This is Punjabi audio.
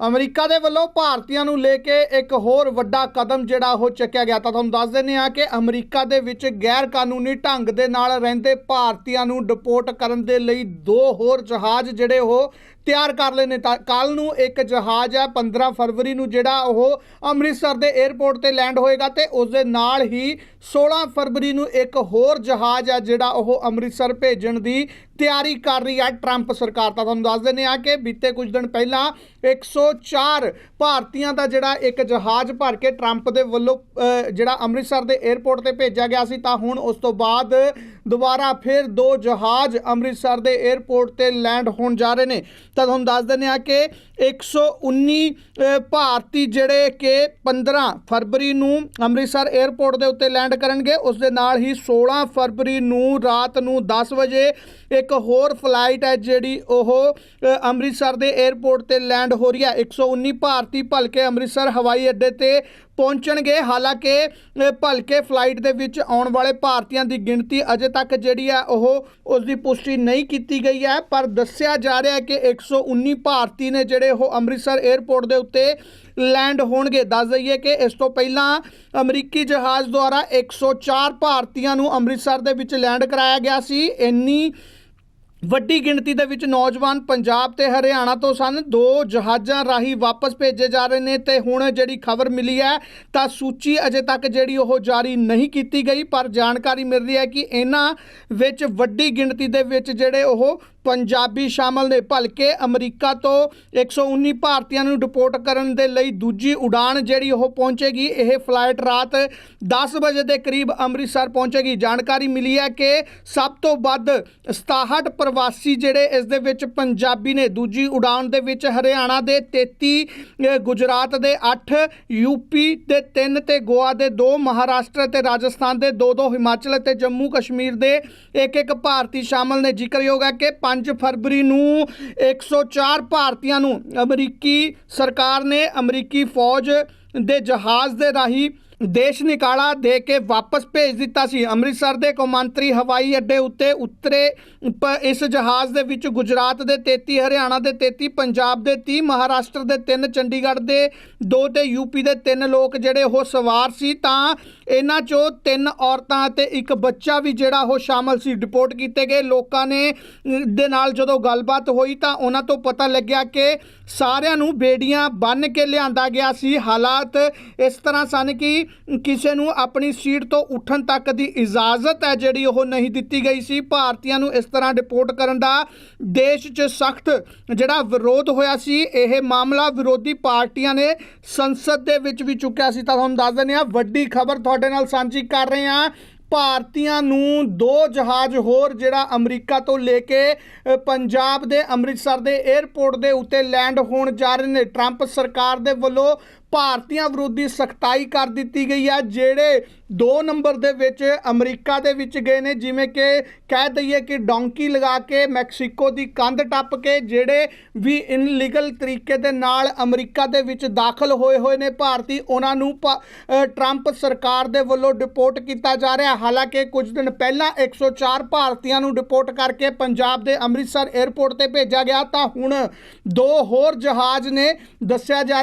ਅਮਰੀਕਾ ਦੇ ਵੱਲੋਂ ਭਾਰਤੀਆਂ ਨੂੰ ਲੈ ਕੇ ਇੱਕ ਹੋਰ ਵੱਡਾ ਕਦਮ ਜਿਹੜਾ ਉਹ ਚੱਕਿਆ ਗਿਆ ਤਾਂ ਤੁਹਾਨੂੰ ਦੱਸ ਦਿੰਦੇ ਹਾਂ ਕਿ ਅਮਰੀਕਾ ਦੇ ਵਿੱਚ ਗੈਰ ਕਾਨੂੰਨੀ ਢੰਗ ਦੇ ਨਾਲ ਰਹਿੰਦੇ ਭਾਰਤੀਆਂ ਨੂੰ ਡਿਪੋਰਟ ਕਰਨ ਦੇ ਲਈ ਦੋ ਹੋਰ ਜਹਾਜ਼ ਜਿਹੜੇ ਉਹ ਤਿਆਰ ਕਰ ਲਏ ਨੇ ਤਾਂ ਕੱਲ ਨੂੰ ਇੱਕ ਜਹਾਜ਼ ਆ 15 ਫਰਵਰੀ ਨੂੰ ਜਿਹੜਾ ਉਹ ਅੰਮ੍ਰਿਤਸਰ ਦੇ 에ਅਰਪੋਰਟ ਤੇ ਲੈਂਡ ਹੋਏਗਾ ਤੇ ਉਸ ਦੇ ਨਾਲ ਹੀ 16 ਫਰਵਰੀ ਨੂੰ ਇੱਕ ਹੋਰ ਜਹਾਜ਼ ਹੈ ਜਿਹੜਾ ਉਹ ਅੰਮ੍ਰਿਤਸਰ ਭੇਜਣ ਦੀ ਤਿਆਰੀ ਕਰ ਰਹੀ ਹੈ ਟਰੰਪ ਸਰਕਾਰ ਤਾਂ ਤੁਹਾਨੂੰ ਦੱਸ ਦਿੰਦੇ ਆ ਕਿ ਬੀਤੇ ਕੁਝ ਦਿਨ ਪਹਿਲਾਂ 104 ਭਾਰਤੀਆਂ ਦਾ ਜਿਹੜਾ ਇੱਕ ਜਹਾਜ਼ ਭਰ ਕੇ ਟਰੰਪ ਦੇ ਵੱਲੋਂ ਜਿਹੜਾ ਅੰਮ੍ਰਿਤਸਰ ਦੇ 에ਅਰਪੋਰਟ ਤੇ ਭੇਜਿਆ ਗਿਆ ਸੀ, ਤਾਂ ਹੁਣ ਉਸ ਤੋਂ ਬਾਅਦ ਦੁਬਾਰਾ ਫਿਰ ਦੋ ਜਹਾਜ਼ ਅੰਮ੍ਰਿਤਸਰ ਦੇ 에ਅਰਪੋਰਟ ਤੇ ਲੈਂਡ ਹੋਣ ਜਾ ਰਹੇ ਨੇ। ਤਾਂ ਤੁਹਾਨੂੰ ਦੱਸ ਦਿੰਦੇ ਆ ਕਿ 119 ਭਾਰਤੀ ਜਿਹੜੇ ਕਿ 15 ਫਰਵਰੀ ਨੂੰ ਅੰਮ੍ਰਿਤਸਰ 에ਅਰਪੋਰਟ ਦੇ ਉੱਤੇ ਲੈਂਡ ਕਰਨਗੇ, ਉਸ ਦੇ ਨਾਲ ਹੀ 16 ਫਰਵਰੀ ਨੂੰ ਰਾਤ ਨੂੰ 10 ਵਜੇ ਇੱਕ ਹੋਰ ਫਲਾਈਟ ਹੈ ਜਿਹੜੀ ਉਹ ਅੰਮ੍ਰਿਤਸਰ ਦੇ 에ਅਰਪੋਰਟ ਤੇ ਲੈਂਡ ਹੋ ਰਹੀ ਹੈ। 119 ਭਾਰਤੀ ਭਲਕੇ ਅੰਮ੍ਰਿਤਸਰ ਹਵਾਈ ਅੱਡੇ ਤੇ ਪਹੁੰਚਣਗੇ। ਹਾਲਾਂਕਿ ਭਲਕੇ ਫਲਾਈਟ ਦੇ ਵਿੱਚ ਆਉਣ ਵਾਲੇ ਭਾਰਤੀਆਂ ਦੀ ਗਿਣਤੀ ਅਜੇ ਤੱਕ ਜਿਹੜੀ ਹੈ ਉਹ ਉਸ ਦੀ ਪੁਸ਼ਟੀ ਨਹੀਂ ਕੀਤੀ ਗਈ ਹੈ। ਪਰ ਦੱਸਿਆ ਜਾ ਰਿਹਾ ਹੈ ਕਿ 119 ਭਾਰਤੀ ਨੇ ਜਿਹੜੇ ਉਹ ਅੰਮ੍ਰਿਤਸਰ 에ਅਰਪੋਰਟ ਦੇ ਉੱਤੇ ਲੈਂਡ ਹੋਣਗੇ। ਦੱਸ ਦਈਏ ਕਿ ਇਸ ਤੋਂ ਪਹਿਲਾਂ ਅਮਰੀਕੀ ਜਹਾਜ਼ ਦੁਆਰਾ 104 ਭਾਰਤੀਆਂ ਨੂੰ ਅੰਮ੍ਰਿਤਸਰ ਦੇ ਵਿੱਚ ਲੈਂਡ ਕਰਾਇਆ ਗਿਆ ਸੀ। ਇੰਨੀ ਵੱਡੀ ਗਿਣਤੀ ਦੇ ਵਿੱਚ ਨੌਜਵਾਨ ਪੰਜਾਬ ਤੇ ਹਰਿਆਣਾ ਤੋਂ ਸਨ। ਦੋ ਜਹਾਜ਼ਾਂ ਰਾਹੀਂ ਵਾਪਸ ਭੇਜੇ ਜਾ ਰਹੇ ਨੇ ਤੇ ਹੁਣ ਜਿਹੜੀ ਖਬਰ ਮਿਲੀ ਹੈ, ਤਾਂ ਸੂਚੀ ਅਜੇ ਤੱਕ ਜਿਹੜੀ ਉਹ ਜਾਰੀ ਨਹੀਂ ਕੀਤੀ ਗਈ, ਪਰ ਜਾਣਕਾਰੀ ਮਿਲ ਰਹੀ ਹੈ ਕਿ ਇਹਨਾਂ ਵਿੱਚ ਵੱਡੀ ਗਿਣਤੀ ਦੇ ਵਿੱਚ ਜਿਹੜੇ ਉਹ ਪੰਜਾਬੀ ਸ਼ਾਮਲ ਨੇ, ਭਲਕੇ ਅਮਰੀਕਾ ਤੋਂ 119 ਭਾਰਤੀਆਂ ਨੂੰ ਡਿਪੋਰਟ ਕਰਨ ਦੇ ਲਈ ਦੂਜੀ ਉਡਾਨ ਜਿਹੜੀ ਉਹ ਪਹੁੰਚੇਗੀ, ਇਹ ਫਲਾਈਟ ਰਾਤ 10 ਵਜੇ ਦੇ ਕਰੀਬ ਅੰਮ੍ਰਿਤਸਰ ਪਹੁੰਚੇਗੀ। ਜਾਣਕਾਰੀ ਮਿਲੀ ਹੈ ਕਿ ਸਭ ਤੋਂ ਵੱਧ 67 ਪ੍ਰਵਾਸੀ ਜਿਹੜੇ ਇਸ ਦੇ ਵਿੱਚ ਪੰਜਾਬੀ ਨੇ, ਦੂਜੀ ਉਡਾਨ ਦੇ ਵਿੱਚ ਹਰਿਆਣਾ ਦੇ 33 ਗੁਜਰਾਤ ਦੇ 8 ਯੂਪੀ ਦੇ 3 ਤੇ ਗੋਆ ਦੇ 2 ਮਹਾਰਾਸ਼ਟਰ ਤੇ ਰਾਜਸਥਾਨ ਦੇ 2-2 ਹਿਮਾਚਲ ਤੇ ਜੰਮੂ ਕਸ਼ਮੀਰ ਦੇ ਇੱਕ ਇੱਕ ਭਾਰਤੀ ਸ਼ਾਮਲ ਨੇ। ਜ਼ਿਕਰਯੋਗ ਹੈ ਕਿ 5 ਫਰਵਰੀ ਨੂੰ 104 ਭਾਰਤੀਆਂ ਨੂੰ ਅਮਰੀਕੀ ਸਰਕਾਰ ਨੇ ਅਮਰੀਕੀ ਫੌਜ ਦੇ ਜਹਾਜ਼ ਦੇ ਰਾਹੀਂ ਦੇਸ਼ ਨਿਕਾਲਾ ਦੇ ਕੇ ਵਾਪਸ ਭੇਜ ਦਿੱਤਾ ਸੀ। ਅੰਮ੍ਰਿਤਸਰ ਦੇ ਕੌਮਾਂਤਰੀ ਹਵਾਈ ਅੱਡੇ ਉੱਤੇ ਉਤਰੇ ਪ- ਇਸ ਜਹਾਜ਼ ਦੇ ਵਿੱਚ ਗੁਜਰਾਤ ਦੇ 33 ਹਰਿਆਣਾ ਦੇ 33 ਪੰਜਾਬ ਦੇ 30 ਮਹਾਰਾਸ਼ਟਰ ਦੇ 3 ਚੰਡੀਗੜ੍ਹ ਦੇ 2 ਤੇ ਯੂਪੀ ਦੇ 3 ਲੋਕ ਜਿਹੜੇ ਉਹ ਸਵਾਰ ਸੀ। ਤਾਂ ਇਹਨਾਂ ਚੋਂ ਤਿੰਨ ਔਰਤਾਂ ਅਤੇ ਇੱਕ ਬੱਚਾ ਵੀ ਜਿਹੜਾ ਉਹ ਸ਼ਾਮਲ ਸੀ। ਰਿਪੋਰਟ ਕੀਤੇ ਗਏ ਲੋਕਾਂ ਨੇ ਦੇ ਨਾਲ ਜਦੋਂ ਗੱਲਬਾਤ ਹੋਈ ਤਾਂ ਉਹਨਾਂ ਤੋਂ ਪਤਾ ਲੱਗਿਆ ਕਿ ਸਾਰਿਆਂ ਨੂੰ ਬੇੜੀਆਂ ਬੰਨ ਕੇ ਲਿਆਂਦਾ ਗਿਆ ਸੀ। ਹਾਲਾਤ ਇਸ ਤਰ੍ਹਾਂ ਸਨ ਕਿ ਕਿਸੇ ਨੂੰ ਆਪਣੀ ਸੀਟ ਤੋਂ ਉੱਠਣ ਤੱਕ ਦੀ ਇਜਾਜ਼ਤ ਹੈ ਜਿਹੜੀ ਉਹ ਨਹੀਂ ਦਿੱਤੀ ਗਈ ਸੀ। ਭਾਰਤੀਆਂ ਨੂੰ ਇਸ ਤਰ੍ਹਾਂ ਡਿਪੋਰਟ ਕਰਨ ਦਾ ਦੇਸ਼ 'ਚ ਸਖਤ ਜਿਹੜਾ ਵਿਰੋਧ ਹੋਇਆ ਸੀ, ਇਹ ਮਾਮਲਾ ਵਿਰੋਧੀ ਪਾਰਟੀਆਂ ਨੇ ਸੰਸਦ ਦੇ ਵਿੱਚ ਵੀ ਚੁੱਕਿਆ ਸੀ। ਤਾਂ ਤੁਹਾਨੂੰ ਦੱਸ ਦਿੰਦੇ ਹਾਂ, ਵੱਡੀ ਖਬਰ ਤੁਹਾਡੇ ਨਾਲ ਸਾਂਝੀ ਕਰ ਰਹੇ ਹਾਂ। ਭਾਰਤੀਆਂ ਨੂੰ ਦੋ ਜਹਾਜ਼ ਹੋਰ ਜਿਹੜਾ ਅਮਰੀਕਾ ਤੋਂ ਲੈ ਕੇ ਪੰਜਾਬ ਦੇ ਅੰਮ੍ਰਿਤਸਰ ਦੇ 에ਅਰਪੋਰਟ ਦੇ ਉੱਤੇ ਲੈਂਡ ਹੋਣ ਜਾ ਰਹੇ ਨੇ। ਟਰੰਪ ਸਰਕਾਰ ਦੇ ਵੱਲੋਂ ਭਾਰਤੀਆਂ ਵਿਰੋਧੀ ਸਖਤਾਈ ਕਰ ਦਿੱਤੀ ਗਈ ਹੈ, ਜਿਹੜੇ 2 ਨੰਬਰ ਦੇ ਵਿੱਚ ਅਮਰੀਕਾ ਦੇ ਵਿੱਚ ਗਏ ਨੇ, ਜਿਵੇਂ ਕਿ ਕਹਿ ਦਈਏ ਕਿ ਡੌਂਕੀ ਲਗਾ ਕੇ ਮੈਕਸੀਕੋ ਦੀ ਕੰਧ ਟੱਪ ਕੇ, ਜਿਹੜੇ ਵੀ ਇਨਲੀਗਲ ਤਰੀਕੇ ਦੇ ਨਾਲ ਅਮਰੀਕਾ ਦੇ ਵਿੱਚ ਦਾਖਲ ਹੋਏ ਹੋਏ ਨੇ, ਭਾਰਤੀ ਉਹਨਾਂ ਨੂੰ ਭਾ- ਟਰੰਪ ਸਰਕਾਰ ਦੇ ਵੱਲੋਂ ਡਿਪੋਰਟ ਕੀਤਾ ਜਾ ਰਿਹਾ ਹਾਲਾਂਕਿ ਕੁਝ ਦਿਨ ਪਹਿਲਾਂ 104 ਭਾਰਤੀਆਂ ਨੂੰ ਡਿਪੋਰਟ ਕਰਕੇ ਪੰਜਾਬ ਦੇ ਅੰਮ੍ਰਿਤਸਰ 에ਅਰਪੋਰਟ ਤੇ ਭੇਜਿਆ ਗਿਆ, ਤਾਂ ਹੁਣ ਦੋ ਹੋਰ ਜਹਾਜ਼ ਨੇ, ਦੱਸਿਆ ਜਾ